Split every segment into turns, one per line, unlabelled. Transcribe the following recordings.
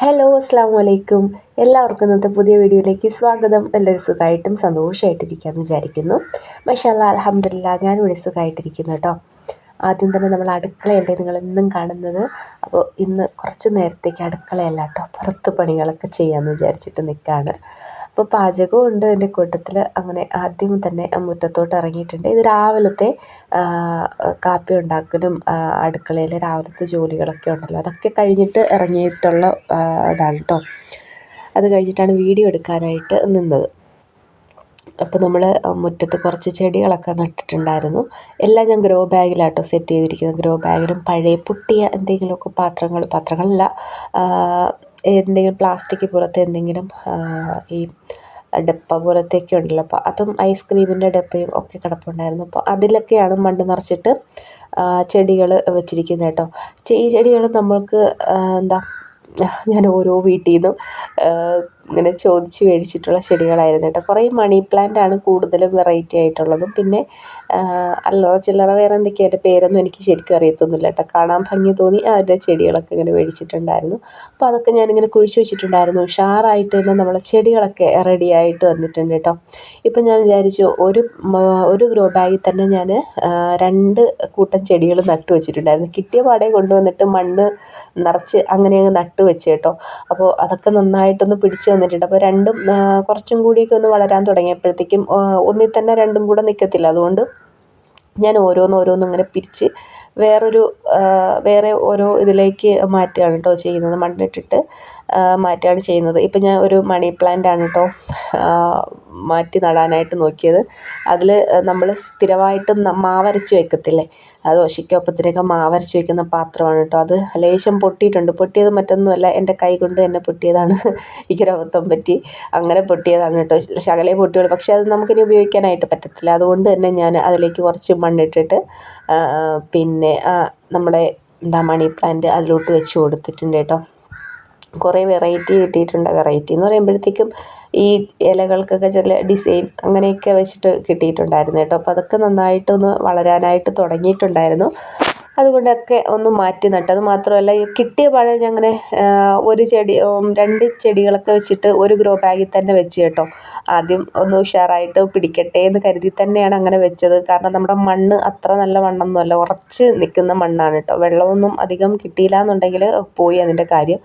Hello അസ്സാം വലൈക്കും എല്ലാവർക്കും ഇന്നത്തെ പുതിയ വീഡിയോയിലേക്ക് സ്വാഗതം. എല്ലാവരും സുഖമായിട്ടും സന്തോഷമായിട്ടിരിക്കാമെന്ന് വിചാരിക്കുന്നു. മഷാല്ല അലഹമില്ല ഞാൻ ഇവിടെ സുഖമായിട്ടിരിക്കുന്നു കേട്ടോ. ആദ്യം തന്നെ നമ്മൾ അടുക്കളയല്ലേ നിങ്ങളെന്നും കാണുന്നത്? അപ്പോൾ ഇന്ന് കുറച്ച് നേരത്തേക്ക് അടുക്കളയല്ല കേട്ടോ. പുറത്ത് പണികളൊക്കെ ചെയ്യാമെന്ന് വിചാരിച്ചിട്ട് നിൽക്കുകയാണ്. അപ്പോൾ പാചകവും ഉണ്ട് അതിന്റെ കൂട്ടത്തിൽ അങ്ങനെ ആദ്യം തന്നെ മുറ്റത്തോട്ട് ഇറങ്ങിയിട്ടുണ്ട്. ഇത് രാവിലത്തെ കാപ്പി ഉണ്ടാക്കലും അടുക്കളയിൽ രാവിലത്തെ ജോലികളൊക്കെ ഉണ്ടല്ലോ. അതൊക്കെ കഴിഞ്ഞിട്ട് ഇറങ്ങിയിട്ടുള്ള ഇതാണ് കേട്ടോ അത് കഴിഞ്ഞിട്ടാണ് വീഡിയോ എടുക്കാനായിട്ട് നിന്നത്. അപ്പോൾ നമ്മൾ മുറ്റത്ത് കുറച്ച് ചെടികളൊക്കെ നട്ടിട്ടുണ്ടായിരുന്നു. എല്ലാം ഞാൻ ഗ്രോ ബാഗിലാട്ടോ സെറ്റ് ചെയ്തിരിക്കുന്നത്. ഗ്രോ ബാഗിലും പഴയ പൊട്ടിയ എന്തെങ്കിലുമൊക്കെ പാത്രങ്ങൾ പാത്രങ്ങളല്ല എന്തെങ്കിലും പ്ലാസ്റ്റിക് പോലത്തെ എന്തെങ്കിലും ഈ ഡപ്പ പോലത്തെയൊക്കെ ഉണ്ടല്ലോ. അപ്പോൾ അതും ഐസ്ക്രീമിന്റെ ഡപ്പയും ഒക്കെ കിടപ്പുണ്ടായിരുന്നു. അപ്പോൾ അതിലൊക്കെയാണ് മണ്ണ് നിറച്ചിട്ട് ചെടികൾ വെച്ചിരിക്കുന്നത് കേട്ടോ. ഈ ചെടികൾ നമ്മൾക്ക് എന്താ ഞാൻ ഓരോ വീട്ടിൽ നിന്നും ഇങ്ങനെ ചോദിച്ച് മേടിച്ചിട്ടുള്ള ചെടികളായിരുന്നു കേട്ടോ. കുറേ മണി പ്ലാന്റ് ആണ് കൂടുതലും വെറൈറ്റി ആയിട്ടുള്ളതും. പിന്നെ അല്ലറ ചില്ലറ വേറെ എന്തൊക്കെയാണ് അതിന്റെ പേരൊന്നും എനിക്ക് ശരിക്കും അറിയത്തൊന്നുമില്ല കേട്ടോ. കാണാൻ ഭംഗി തോന്നി അതിന്റെ ചെടികളൊക്കെ ഇങ്ങനെ മേടിച്ചിട്ടുണ്ടായിരുന്നു. അപ്പോൾ അതൊക്കെ ഞാനിങ്ങനെ കുഴിച്ചു വെച്ചിട്ടുണ്ടായിരുന്നു. ഉഷാറായിട്ട് തന്നെ നമ്മളെ ചെടികളൊക്കെ റെഡി ആയിട്ട് വന്നിട്ടുണ്ട് കേട്ടോ. ഇപ്പം ഞാൻ വിചാരിച്ചു ഒരു ഒരു ഗ്രോ ബാഗിൽ തന്നെ ഞാൻ രണ്ട് കൂട്ടം ചെടികൾ നട്ടു വെച്ചിട്ടുണ്ടായിരുന്നു. കിട്ടിയ പാടെ കൊണ്ടുവന്നിട്ട് മണ്ണ് നിറച്ച് അങ്ങനെ അങ്ങ് നട്ടു വെച്ച് കേട്ടോ. അപ്പോൾ അതൊക്കെ നന്നായിട്ടൊന്ന് പിടിച്ച് വന്നിട്ടുണ്ട്. അപ്പോൾ രണ്ടും കുറച്ചും കൂടിയൊക്കെ ഒന്ന് വളരാൻ തുടങ്ങിയപ്പോഴത്തേക്കും ഒന്നിൽ തന്നെ രണ്ടും കൂടെ നിൽക്കത്തില്ല അതുകൊണ്ട് ഞാൻ ഓരോന്ന് ഓരോന്ന് ഇങ്ങനെ പിരിച്ച് വേറൊരു വേറെ ഓരോ ഇതിലേക്ക് മാറ്റുകയാണ് കേട്ടോ ചെയ്യുന്നത്. മണ്ണിട്ടിട്ട് മാറ്റുകയാണ് ചെയ്യുന്നത്. ഇപ്പം ഞാൻ ഒരു മണി പ്ലാന്റ് ആണ് കേട്ടോ മാറ്റി നടാനായിട്ട് നോക്കിയത്. അതിൽ നമ്മൾ സ്ഥിരമായിട്ട് മാവരച്ച് വെക്കത്തില്ലേ? അത് ദോശയ്ക്കൊപ്പത്തിനൊക്കെ മാവരച്ച് വെക്കുന്ന പാത്രമാണ് കേട്ടോ അത്. ലേശം പൊട്ടിയിട്ടുണ്ട്. പൊട്ടിയത് മറ്റൊന്നുമല്ല എന്റെ കൈ കൊണ്ട് തന്നെ പൊട്ടിയതാണ്. എനിക്കൊരബദ്ധം പറ്റി അങ്ങനെ പൊട്ടിയതാണ് കേട്ടോ ശകലേ പൊട്ടിയുള്ളൂ. പക്ഷേ അത് നമുക്കിനി ഉപയോഗിക്കാനായിട്ട് പറ്റത്തില്ല. അതുകൊണ്ട് തന്നെ ഞാൻ അതിലേക്ക് കുറച്ച് മണ്ണിട്ടിട്ട് പിന്നെ നമ്മുടെ എന്താ മണി പ്ലാന്റ് അതിലോട്ട് വെച്ച് കൊടുത്തിട്ടുണ്ട് കേട്ടോ കുറേ വെറൈറ്റി കിട്ടിയിട്ടുണ്ട്. വെറൈറ്റി എന്ന് പറയുമ്പോഴത്തേക്കും ഈ ഇലകൾക്കൊക്കെ ചില ഡിസൈൻ അങ്ങനെയൊക്കെ വെച്ചിട്ട് കിട്ടിയിട്ടുണ്ടായിരുന്നു കേട്ടോ. അപ്പോൾ അതൊക്കെ നന്നായിട്ടൊന്ന് വളരാനായിട്ട് തുടങ്ങിയിട്ടുണ്ടായിരുന്നു. അതുകൊണ്ടൊക്കെ ഒന്ന് മാറ്റി നട്ടു. അത് മാത്രമല്ല ഈ കിട്ടിയ പഴം അങ്ങനെ ഒരു ചെടി രണ്ട് ചെടികളൊക്കെ വെച്ചിട്ട് ഒരു ഗ്രോ ബാഗിൽ തന്നെ വെച്ച് കേട്ടോ. ആദ്യം ഒന്ന് ഉഷാറായിട്ട് പിടിക്കട്ടെ എന്ന് കരുതി തന്നെയാണ് അങ്ങനെ വെച്ചത്. കാരണം നമ്മുടെ മണ്ണ് അത്ര നല്ല മണ്ണൊന്നുമല്ല ഉറച്ച് നിൽക്കുന്ന മണ്ണാണ് കേട്ടോ. വെള്ളമൊന്നും അധികം കിട്ടിയില്ല എന്നുണ്ടെങ്കിൽ പോയി അതിന്റെ കാര്യം.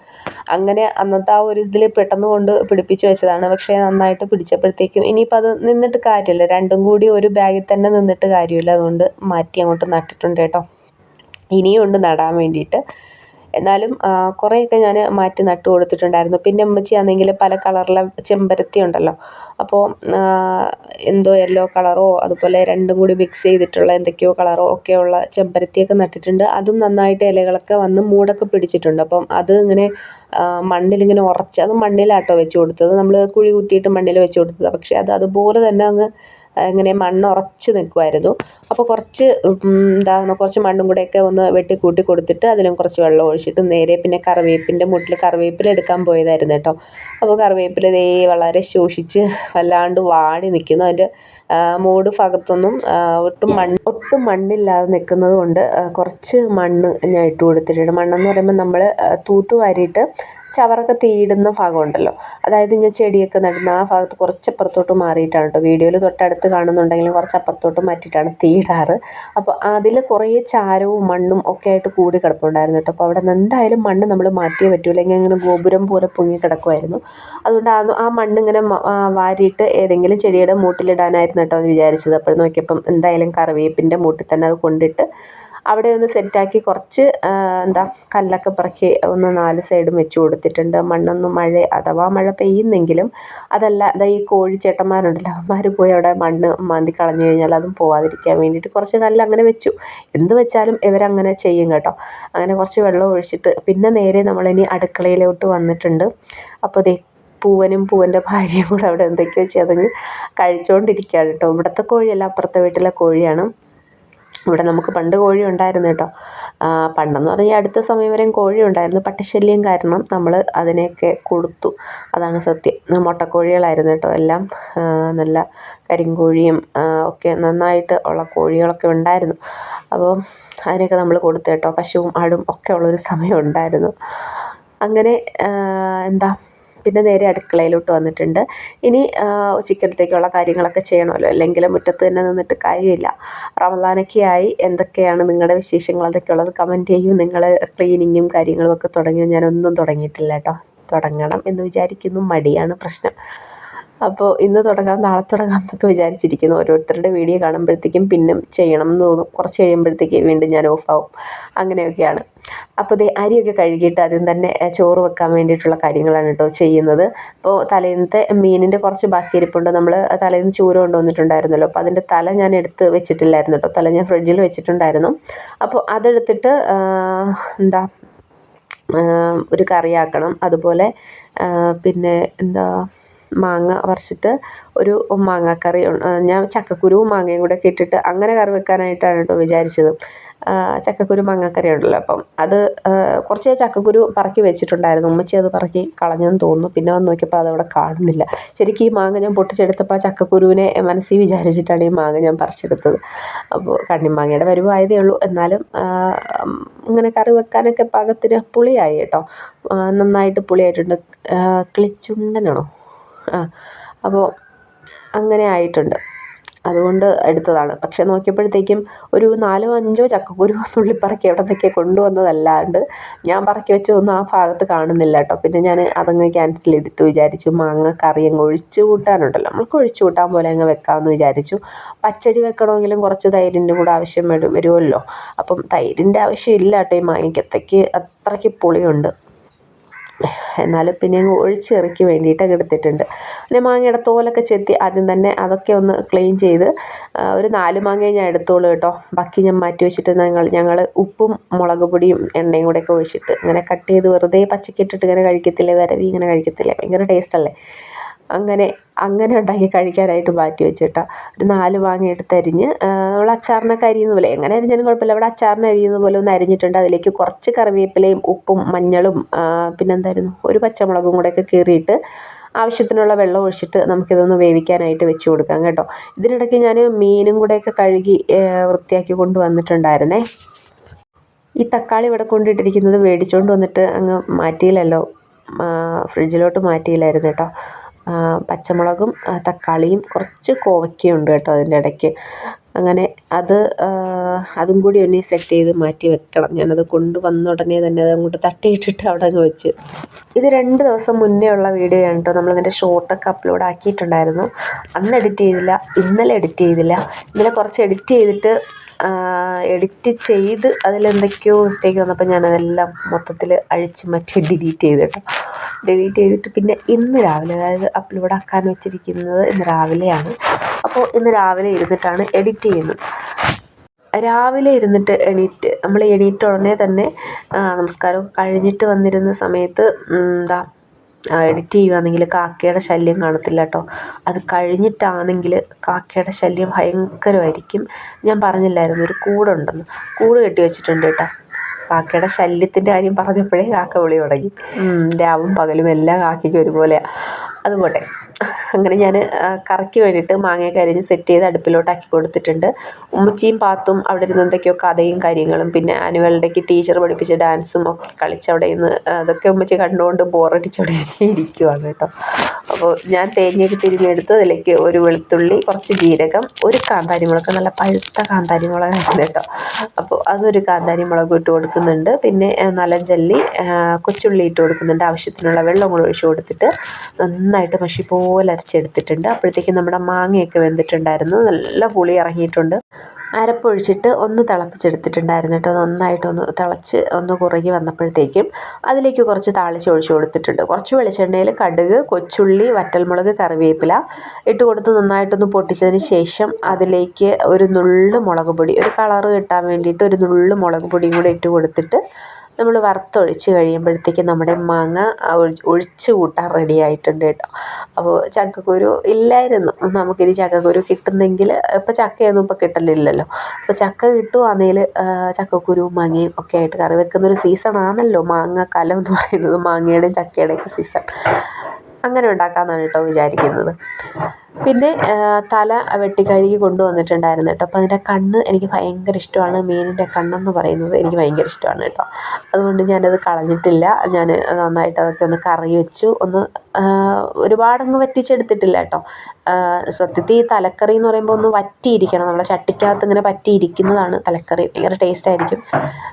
അങ്ങനെ അന്നത്തെ ആ ഒരു ഇതിൽ പെട്ടെന്ന് കൊണ്ട് പിടിപ്പിച്ച് വെച്ചതാണ്. പക്ഷേ നന്നായിട്ട് പിടിച്ചപ്പോഴത്തേക്കും ഇനിയിപ്പോൾ അത് നിന്നിട്ട് കാര്യമില്ല. രണ്ടും കൂടി ഒരു ബാഗിൽ തന്നെ നിന്നിട്ട് കാര്യമില്ല. അതുകൊണ്ട് മാറ്റി അങ്ങോട്ട് നട്ടിട്ടുണ്ട് കേട്ടോ. ഇനിയും ഉണ്ട് നടാൻ വേണ്ടിയിട്ട്. എന്നാലും കുറേയൊക്കെ ഞാൻ മാറ്റി നട്ടു കൊടുത്തിട്ടുണ്ടായിരുന്നു. പിന്നെ ഉമ്മച്ചിയാണെങ്കിൽ പല കളറിലെ ചെമ്പരത്തി ഉണ്ടല്ലോ. അപ്പോൾ എന്തോ യെല്ലോ കളറോ അതുപോലെ രണ്ടും കൂടി മിക്സ് ചെയ്തിട്ടുള്ള എന്തൊക്കെയോ കളറോ ഒക്കെയുള്ള ചെമ്പരത്തിയൊക്കെ നട്ടിട്ടുണ്ട്. അതും നന്നായിട്ട് ഇലകളൊക്കെ വന്ന് മൂടൊക്കെ പിടിച്ചിട്ടുണ്ട്. അപ്പം അത് ഇങ്ങനെ മണ്ണിലിങ്ങനെ ഉറച്ച് അത് മണ്ണിലാട്ടോ വെച്ച് കൊടുത്തത്. നമ്മൾ കുഴി കുത്തിയിട്ട് മണ്ണിൽ വെച്ച് കൊടുത്തത്. പക്ഷേ അത് അതുപോലെ തന്നെ അങ്ങ് ഇങ്ങനെ മണ്ണ് ഉറച്ച് നിൽക്കുമായിരുന്നു അപ്പോൾ കുറച്ച് എന്താ കുറച്ച് മണ്ണും കൂടെയൊക്കെ ഒന്ന് വെട്ടി കൂട്ടി കൊടുത്തിട്ട് അതിലും കുറച്ച് വെള്ളം ഒഴിച്ചിട്ട് നേരെ പിന്നെ കറിവേപ്പിന്റെ മുട്ടിൽ കറിവേപ്പില എടുക്കാൻ പോയതായിരുന്നു കേട്ടോ. അപ്പോൾ കറിവേപ്പില ദേ വളരെ ശോഷിച്ച് വല്ലാണ്ട് വാടി നിൽക്കുന്നു അതിന്റെ മൂട് ഭാഗത്തൊന്നും ഒട്ടും മണ്ണ് ഒട്ടും മണ്ണില്ലാതെ നിൽക്കുന്നത് കൊണ്ട് കുറച്ച് മണ്ണ് ഞാൻ ഇട്ട് കൊടുത്തിട്ടുണ്ട്. മണ്ണെന്ന് പറയുമ്പോൾ നമ്മൾ തൂത്ത് വാരിയിട്ട് ചവറൊക്കെ തീയിടുന്ന ഭാഗമുണ്ടല്ലോ. അതായത് ഞാൻ ചെടിയൊക്കെ നടുന്ന ആ ഭാഗത്ത് കുറച്ച് അപ്പുറത്തോട്ട് മാറിയിട്ടാണ് കേട്ടോ വീഡിയോയിൽ തൊട്ടടുത്ത് കാണുന്നുണ്ടെങ്കിൽ കുറച്ച് അപ്പുറത്തോട്ട് മാറ്റിയിട്ടാണ് തീയിടാറ്. അപ്പോൾ അതിൽ കുറേ ചാരവും മണ്ണും ഒക്കെ ആയിട്ട് കൂടി കിടപ്പുണ്ടായിരുന്നു കേട്ടോ. അപ്പോൾ അവിടെ നിന്ന് എന്തായാലും മണ്ണ് നമ്മൾ മാറ്റിയേ പറ്റൂ. അല്ലെങ്കിൽ അങ്ങനെ ഗോപുരം പോലെ പൊങ്ങി കിടക്കുമായിരുന്നു. അതുകൊണ്ട് അത് ആ മണ്ണിങ്ങനെ വാരിയിട്ട് ഏതെങ്കിലും ചെടിയുടെ മൂട്ടിലിടാനായിരുന്നു കേട്ടോ എന്ന് വിചാരിച്ചത്. അപ്പോൾ നോക്കിയപ്പം എന്തായാലും കറിവേപ്പിന്റെ മൂട്ടിൽ തന്നെ അത് കൊണ്ടിട്ട് അവിടെ ഒന്ന് സെറ്റാക്കി കുറച്ച് എന്താ കല്ലൊക്കെ പറക്കി ഒന്ന് നാല് സൈഡും വെച്ച് കൊടുത്തിട്ടുണ്ട്. മണ്ണൊന്നും മഴ അഥവാ മഴ പെയ്യുന്നെങ്കിലും അതല്ല അതാ ഈ കോഴി കോഴിച്ചേട്ടന്മാരുണ്ടല്ലോ അവന്മാർ പോയി അവിടെ മണ്ണ് മാന്തി കളഞ്ഞു കഴിഞ്ഞാൽ അതും പോവാതിരിക്കാൻ വേണ്ടിയിട്ട് കുറച്ച് കല്ല് അങ്ങനെ വെച്ചു. എന്ത് വെച്ചാലും ഇവരങ്ങനെ ചെയ്യും കേട്ടോ. അങ്ങനെ കുറച്ച് വെള്ളം ഒഴിച്ചിട്ട് പിന്നെ നേരെ നമ്മളിനി അടുക്കളയിലോട്ട് വന്നിട്ടുണ്ട്. അപ്പോൾ ദേ പൂവനും പൂവന്റെ ഭാര്യയും കൂടെ അവിടെ എന്തൊക്കെയോ ചെയ്തങ്ങ് കഴിച്ചുകൊണ്ടിരിക്കുകയാണ് കേട്ടോ. ഇവിടുത്തെ കോഴിയല്ല അപ്പുറത്തെ വീട്ടിലെ കോഴിയാണ്. ഇവിടെ നമുക്ക് പണ്ട് കോഴി ഉണ്ടായിരുന്നു കേട്ടോ. പണ്ടെന്ന് പറഞ്ഞാൽ അടുത്ത സമയം വരെയും കോഴി ഉണ്ടായിരുന്നു. പട്ടിശല്യം കാരണം നമ്മൾ അതിനെയൊക്കെ കൊടുത്തു. അതാണ് സത്യം. മുട്ടക്കോഴികളായിരുന്നു കേട്ടോ എല്ലാം. നല്ല കരിങ്കോഴിയും ഒക്കെ നന്നായിട്ട് ഉള്ള കോഴികളൊക്കെ ഉണ്ടായിരുന്നു. അപ്പോൾ അതിനെയൊക്കെ നമ്മൾ കൊടുത്തു കേട്ടോ. പശുവും ആടും ഒക്കെ ഉള്ളൊരു സമയം ഉണ്ടായിരുന്നു. അങ്ങനെ എന്താ പിന്നെ നേരെ അടുക്കളയിലോട്ട് വന്നിട്ടുണ്ട്. ഇനി ചിക്കനത്തേക്കുള്ള കാര്യങ്ങളൊക്കെ ചെയ്യണമല്ലോ. അല്ലെങ്കിൽ മുറ്റത്ത് തന്നെ നിന്നിട്ട് കാര്യമില്ല. റമദാനൊക്കെ ആയി എന്തൊക്കെയാണ് നിങ്ങളുടെ വിശേഷങ്ങൾ? അതൊക്കെ ഉള്ളത് കമന്റ് ചെയ്യൂ നിങ്ങൾ ക്ലീനിങ്ങും കാര്യങ്ങളും ഒക്കെ തുടങ്ങിയോ? ഞാനൊന്നും തുടങ്ങിയിട്ടില്ല കേട്ടോ. തുടങ്ങണം എന്ന് വിചാരിക്കുന്നു. മടിയാണ് പ്രശ്നം. അപ്പോൾ ഇന്ന് തുടങ്ങാം നാളെ തുടങ്ങാം എന്നൊക്കെ വിചാരിച്ചിരിക്കുന്നു. ഓരോരുത്തരുടെ വീഡിയോ കാണുമ്പോഴത്തേക്കും പിന്നെ ചെയ്യണം എന്ന് തോന്നും. കുറച്ച് കഴിയുമ്പോഴത്തേക്ക് വീണ്ടും ഞാൻ ഓഫാവും അങ്ങനെയൊക്കെയാണ്. അപ്പോൾ ഇതേ അരിയൊക്കെ കഴുകിയിട്ട് ആദ്യം തന്നെ ചോറ് വെക്കാൻ വേണ്ടിയിട്ടുള്ള കാര്യങ്ങളാണ് കേട്ടോ ചെയ്യുന്നത്. അപ്പോൾ തലേന്നത്തെ മീനിന്റെ കുറച്ച് ബാക്കി ഇരിപ്പുണ്ട് നമ്മൾ തലേന്ന് ചൂര കൊണ്ടുവന്നിട്ടുണ്ടായിരുന്നല്ലോ. അപ്പോൾ അതിന്റെ തല ഞാൻ എടുത്ത് വെച്ചിട്ടില്ലായിരുന്നു കേട്ടോ. തല ഞാൻ ഫ്രിഡ്ജിൽ വെച്ചിട്ടുണ്ടായിരുന്നു. അപ്പോൾ അതെടുത്തിട്ട് എന്താ ഒരു കറിയാക്കണം. അതുപോലെ പിന്നെ എന്താ മാങ്ങ പറിച്ചിട്ട് ഒരു മാങ്ങാക്കറി ഞാൻ ചക്കക്കുരുവും മാങ്ങയും കൂടെ ഒക്കെ ഇട്ടിട്ട് അങ്ങനെ കറി വെക്കാനായിട്ടാണ് കേട്ടോ വിചാരിച്ചത്. ചക്കക്കുരു മാങ്ങാക്കറി ഉണ്ടല്ലോ അപ്പം അത് കുറച്ച് ചക്കക്കുരു പറക്കി വെച്ചിട്ടുണ്ടായിരുന്നു. ഉമ്മച്ചി അത് പറക്കി കളഞ്ഞെന്ന് തോന്നുന്നു. പിന്നെ വന്ന് നോക്കിയപ്പോൾ അതവിടെ കാണുന്നില്ല. ശരിക്കും ഈ മാങ്ങ ഞാൻ പൊട്ടിച്ചെടുത്തപ്പോൾ ആ ചക്കക്കുരുവിനെ മനസ്സിൽ വിചാരിച്ചിട്ടാണ് ഈ മാങ്ങ ഞാൻ പറിച്ചെടുത്തത്. അപ്പോൾ കണ്ണിമാങ്ങയുടെ വരുവായതേ ഉള്ളൂ. എന്നാലും ഇങ്ങനെ കറി വെക്കാനൊക്കെ പാകത്തിന് പുളിയായി കേട്ടോ. നന്നായിട്ട് പുളിയായിട്ടുണ്ട്. കിളിച്ചുണ്ടനാണോ അപ്പോൾ അങ്ങനെ ആയിട്ടുണ്ട്. അതുകൊണ്ട് എടുത്തതാണ്. പക്ഷെ നോക്കിയപ്പോഴത്തേക്കും ഒരു നാലോ അഞ്ചോ ചക്കക്കുരു നുള്ളിപ്പറക്കി എവിടെ നിന്നൊക്കെ കൊണ്ടുവന്നതല്ലാണ്ട് ഞാൻ പറക്കി വെച്ചതൊന്നും ആ ഭാഗത്ത് കാണുന്നില്ല കേട്ടോ. പിന്നെ ഞാൻ അതങ്ങ് ക്യാൻസൽ ചെയ്തിട്ട് വിചാരിച്ചു മാങ്ങ കറി അങ്ങ് ഒഴിച്ച് കൂട്ടാനുണ്ടല്ലോ. നമ്മൾക്ക് ഒഴിച്ച് കൂട്ടാൻ പോലെ അങ്ങ് വെക്കാമെന്ന് വിചാരിച്ചു. പച്ചടി വെക്കണമെങ്കിലും കുറച്ച് തൈരിന്റെ കൂടെ ആവശ്യം വരും വരുമല്ലോ. അപ്പം തൈരിന്റെ ആവശ്യമില്ല കേട്ടോ ഈ മാങ്ങയ്ക്കത്തേക്ക് അത്രയ്ക്ക് പുളിയുണ്ട്. എന്നാലും പിന്നെ അങ്ങ് ഒഴിച്ചിറക്കി വേണ്ടിയിട്ട് അങ്ങ് എടുത്തിട്ടുണ്ട്. പിന്നെ മാങ്ങയുടെ തോലൊക്കെ ചെത്തി ആദ്യം തന്നെ അതൊക്കെ ഒന്ന് ക്ലീൻ ചെയ്ത് ഒരു നാല് മാങ്ങയെ ഞാൻ എടുത്തോളൂ കേട്ടോ. ബാക്കി ഞാൻ മാറ്റി വെച്ചിട്ട് ഞങ്ങൾ ഞങ്ങൾ ഉപ്പും മുളക് പൊടിയും എണ്ണയും ഒക്കെ ഒഴിച്ചിട്ട് ഇങ്ങനെ കട്ട് ചെയ്ത് വെറുതെ പച്ചക്കിട്ടിട്ട് ഇങ്ങനെ കഴിക്കത്തില്ലേ വരവി ഇങ്ങനെ കഴിക്കത്തില്ലേ ഭയങ്കര ടേസ്റ്റല്ലേ അങ്ങനെ അങ്ങനെ ഉണ്ടാക്കി കഴിക്കാനായിട്ട് മാറ്റി വെച്ചിട്ടോ. ഒരു നാല് മാങ്ങ എടുത്ത് അരിഞ്ഞ് നമ്മൾ അച്ചാറിനൊക്കെ അരിയുന്ന പോലെ. എങ്ങനെ അരിഞ്ഞാലും കുഴപ്പമില്ല. ഇവിടെ അച്ചാറിന് അരിയുന്ന പോലെ ഒന്ന് അരിഞ്ഞിട്ടുണ്ട്. അതിലേക്ക് കുറച്ച് കറിവേപ്പിലയും ഉപ്പും മഞ്ഞളും പിന്നെന്തായിരുന്നു? ഒരു പച്ചമുളകും കൂടെയൊക്കെ കീറിയിട്ട് ആവശ്യത്തിനുള്ള വെള്ളം ഒഴിച്ചിട്ട് നമുക്കിതൊന്ന് വേവിക്കാനായിട്ട് വെച്ച് കൊടുക്കാം കേട്ടോ. ഇതിനിടയ്ക്ക് ഞാൻ മീനും കൂടെയൊക്കെ കഴുകി വൃത്തിയാക്കി കൊണ്ട് വന്നിട്ടുണ്ടായിരുന്നേ ഈ തക്കാളി ഇവിടെ കൊണ്ടിട്ടിരിക്കുന്നത് മേടിച്ചുകൊണ്ട് വന്നിട്ട് അങ്ങ് മാറ്റിയില്ലല്ലോ. ഫ്രിഡ്ജിലോട്ട് മാറ്റിയില്ലായിരുന്നു കേട്ടോ. പച്ചമുളകും തക്കാളിയും കുറച്ച് കോവയ്ക്കയും ഉണ്ട് കേട്ടോ അതിന്റെ ഇടയ്ക്ക്. അങ്ങനെ അത് അതും കൂടി ഒന്ന് സെറ്റ് ചെയ്ത് മാറ്റി വെക്കണം. ഞാനത് കൊണ്ടുവന്ന ഉടനെ തന്നെ അത് അങ്ങോട്ട് തട്ടിയിട്ടിട്ട് അവിടെ അങ്ങ് വെച്ച്. ഇത് രണ്ട് ദിവസം മുന്നേ ഉള്ള വീഡിയോ ആണ് കേട്ടോ. നമ്മളിതിന്റെ ഷോർട്ടൊക്കെ അപ്ലോഡ് ആക്കിയിട്ടുണ്ടായിരുന്നു. അന്ന് എഡിറ്റ് ചെയ്തില്ല ഇന്നലെ എഡിറ്റ് ചെയ്തില്ല. ഇന്നലെ കുറച്ച് എഡിറ്റ് ചെയ്തിട്ട് എഡിറ്റ് ചെയ്ത് അതിലെന്തൊക്കെയോ മിസ്റ്റേക്ക് വന്നപ്പോൾ ഞാനതെല്ലാം മൊത്തത്തിൽ അഴിച്ച് മാറ്റി ഡിലീറ്റ് ചെയ്തു കേട്ടോ. ഡിലീറ്റ് ചെയ്തിട്ട് പിന്നെ ഇന്ന് രാവിലെ അതായത് അപ്ലോഡ് ആക്കാൻ വെച്ചിരിക്കുന്നത് ഇന്ന് രാവിലെയാണ്. അപ്പോൾ ഇന്ന് രാവിലെ ഇരുന്നിട്ടാണ് എഡിറ്റ് ചെയ്യുന്നത്. രാവിലെ ഇരുന്നിട്ട് എണീറ്റ് നമ്മൾ എണീറ്റ ഉടനെ തന്നെ നമസ്കാരം കഴിഞ്ഞിട്ട് വന്നിരുന്ന സമയത്ത് എന്താ എഡിറ്റ് ചെയ്യുകയാണെങ്കിൽ കാക്കയുടെ ശല്യം കാണത്തില്ല കേട്ടോ അത് കഴിഞ്ഞിട്ടാണെങ്കിൽ കാക്കയുടെ ശല്യം ഭയങ്കരമായിരിക്കും. ഞാൻ പറഞ്ഞില്ലായിരുന്നു ഒരു കൂടുണ്ടെന്ന്. കൂട് കെട്ടി വെച്ചിട്ടുണ്ട് കേട്ടോ കാക്കയുടെ ശല്യത്തിന്റെ കാര്യം പറഞ്ഞപ്പോഴേ കാക്ക വിളി തുടങ്ങി. രാവും പകലും എല്ലാം കാക്കയ്ക്കും ഒരുപോലെയാണ് അതുപോട്ടെ അങ്ങനെ ഞാൻ കറക്കി വേണ്ടിയിട്ട് മാങ്ങയൊക്കെ അരിഞ്ഞ് സെറ്റ് ചെയ്ത് അടുപ്പിലോട്ടാക്കി കൊടുത്തിട്ടുണ്ട്. ഉമ്മച്ചിയും പാത്തും അവിടെ ഇരുന്ന് എന്തൊക്കെയോ കഥയും കാര്യങ്ങളും പിന്നെ ആനുവൽ ഡേക്ക് ടീച്ചർ പഠിപ്പിച്ച ഡാൻസും ഒക്കെ കളിച്ച് അവിടെ നിന്ന് അതൊക്കെ ഉമ്മച്ചി കണ്ടുകൊണ്ട് ബോറടിച്ചവിടെ ഇരിക്കുവാണ് കേട്ടോ. അപ്പോൾ ഞാൻ തേങ്ങയൊക്കെ തിരിഞ്ഞെടുത്തു അതിലേക്ക് ഒരു വെളുത്തുള്ളി കുറച്ച് ജീരകം ഒരു കാന്താരി മുളക് നല്ല പഴുത്ത കാന്താരി മുളകായിരുന്നു കേട്ടോ. അപ്പോൾ അതൊരു കാന്താരി മുളക് ഇട്ട് കൊടുക്കുന്നുണ്ട്. പിന്നെ നല്ല ജല്ലി കൊച്ചുള്ളി ഇട്ട് കൊടുക്കുന്നുണ്ട്. ആവശ്യത്തിനുള്ള വെള്ളം കൂടെ ഒഴിച്ച് കൊടുത്തിട്ട് നന്നായിട്ട് മഷി പോലെ അരച്ചെടുത്തിട്ടുണ്ട്. അപ്പോഴത്തേക്കും നമ്മുടെ മാങ്ങയൊക്കെ വെന്തിട്ടുണ്ടായിരുന്നു. നല്ല പുളി ഇറങ്ങിയിട്ടുണ്ട്. അരപ്പൊഴിച്ചിട്ട് ഒന്ന് തിളപ്പിച്ചെടുത്തിട്ടുണ്ടായിരുന്നു കേട്ടോ. നന്നായിട്ടൊന്ന് തിളച്ച് ഒന്ന് കുറുകി വന്നപ്പോഴത്തേക്കും അതിലേക്ക് കുറച്ച് താളിച്ച് ഒഴിച്ച് കൊടുത്തിട്ടുണ്ട്. കുറച്ച് വെളിച്ചെണ്ണയിൽ കടുക് കൊച്ചുള്ളി വറ്റൽമുളക് കറിവേപ്പില ഇട്ട് കൊടുത്ത് നന്നായിട്ടൊന്ന് പൊട്ടിച്ചതിന് ശേഷം അതിലേക്ക് ഒരു നുള്ള് മുളക് പൊടി ഒരു കളറ് കിട്ടാൻ വേണ്ടിയിട്ട് ഒരു നുള്ള് മുളക് പൊടിയും കൂടെ ഇട്ട് കൊടുത്തിട്ട് നമ്മൾ വറുത്തൊഴിച്ച് കഴിയുമ്പോഴത്തേക്കും നമ്മുടെ മാങ്ങ ഒഴിച്ച് കൂട്ടാൻ റെഡി ആയിട്ടുണ്ട് കേട്ടോ. അപ്പോൾ ചക്കക്കുരു ഇല്ലായിരുന്നു. നമുക്കിനി ചക്കക്കുരു കിട്ടുന്നെങ്കിൽ ഇപ്പോൾ ചക്കയൊന്നും ഇപ്പോൾ കിട്ടലില്ലല്ലോ. അപ്പോൾ ചക്ക കിട്ടുവാണെങ്കിൽ ചക്കക്കുരുവും മാങ്ങയും ഒക്കെ ആയിട്ട് കറി വെക്കുന്ന ഒരു സീസൺ ആണല്ലോ. മാങ്ങ കലം എന്ന് പറയുന്നത് മാങ്ങയുടെയും ചക്കയുടെയൊക്കെ സീസൺ അങ്ങനെ ഉണ്ടാക്കാമെന്നാണ് കേട്ടോ വിചാരിക്കുന്നത്. പിന്നെ തല വെട്ടി കഴുകി കൊണ്ടുവന്നിട്ടുണ്ടായിരുന്നു കേട്ടോ. അപ്പോൾ അതിന്റെ കണ്ണ് എനിക്ക് ഭയങ്കര ഇഷ്ടമാണ്. മീനിന്റെ കണ്ണെന്ന് പറയുന്നത് എനിക്ക് ഭയങ്കര ഇഷ്ടമാണ് കേട്ടോ. അതുകൊണ്ട് ഞാനത് കളഞ്ഞിട്ടില്ല. ഞാൻ നന്നായിട്ട് അതൊക്കെ ഒന്ന് കറി വെച്ചു. ഒന്ന് ഒരുപാടങ്ങ് വറ്റിച്ചെടുത്തിട്ടില്ല കേട്ടോ. സത്യത്തിൽ ഈ തലക്കറി എന്ന് പറയുമ്പോൾ ഒന്ന് വറ്റിയിരിക്കണം. നമ്മുടെ ചട്ടിക്കകത്ത് ഇങ്ങനെ വറ്റിയിരിക്കുന്നതാണ് തലക്കറി. ഭയങ്കര ടേസ്റ്റ് ആയിരിക്കും.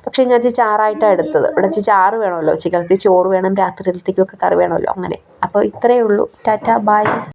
പക്ഷേ ഞാൻ ചാറായിട്ടാണ് എടുത്തത്. ഇവിടെ ചാറ് വേണമല്ലോ. ചിക്കലത്തിൽ ചോറ് വേണം രാത്രിയിലത്തേക്കൊക്കെ കറി വേണമല്ലോ. അങ്ങനെ. അപ്പോൾ ഇത്രയേ ഉള്ളൂ. ടാറ്റ ബായ്